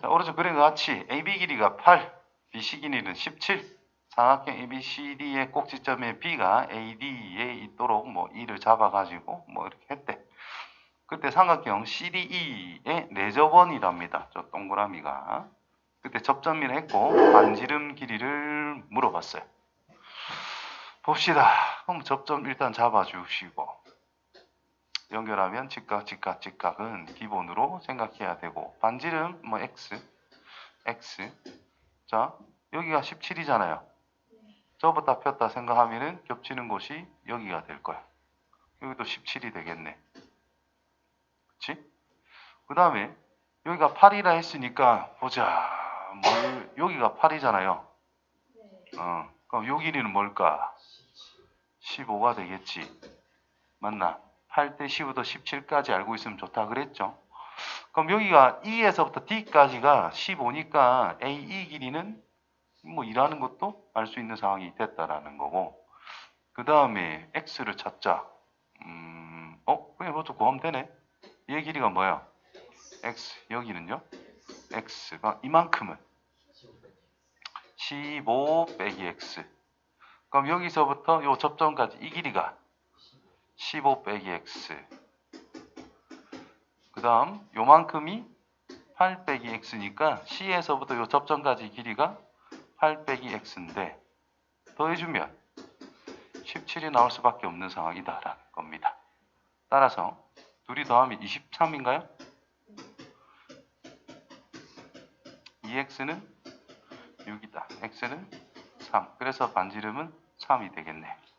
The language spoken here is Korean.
자, 오른쪽 그림과 같이 AB 길이가 8, BC 길이는 17. 삼각형 ABCD의 꼭지점에 B가 AD에 있도록 뭐 E를 잡아가지고 뭐 이렇게 했대. 그때 삼각형 CDE의 내접원이랍니다. 저 동그라미가. 그때 접점이라 했고 반지름 길이를 물어봤어요. 봅시다. 그럼 접점 일단 잡아주시고 연결하면 직각, 직각, 직각은 기본으로 생각해야 되고 반지름 뭐 x, x. 자 여기가 17이잖아요. 저부터 폈다 생각하면은 겹치는 곳이 여기가 될 거야. 여기도 17이 되겠네. 그치? 그 다음에 여기가 8이라 했으니까 보자. 뭘, 여기가 8이잖아요. 어, 그럼 요 길이는 뭘까? 15가 되겠지. 맞나? 8대 15도 17까지 알고 있으면 좋다 그랬죠. 그럼 여기가 E에서부터 D까지가 15니까 AE 길이는 뭐 일하는 것도 알 수 있는 상황이 됐다라는 거고. 그 다음에 X를 찾자. 음, 어? 그냥 이것도 구하면 되네. 얘 길이가 뭐야? X. 여기는요? X가 이만큼은 15 빼기 X. 그럼 여기서부터 요 접점까지 이 길이가 15 빼기 X. 그 다음 요만큼이 8 빼기 X니까 C에서부터 요 접점까지 길이가 8 빼기 X인데 더해주면 17이 나올 수밖에 없는 상황이다 라는 겁니다. 따라서 둘이 더하면 23인가요? 2x는 6이다. x는 3. 그래서 반지름은 3이 되겠네.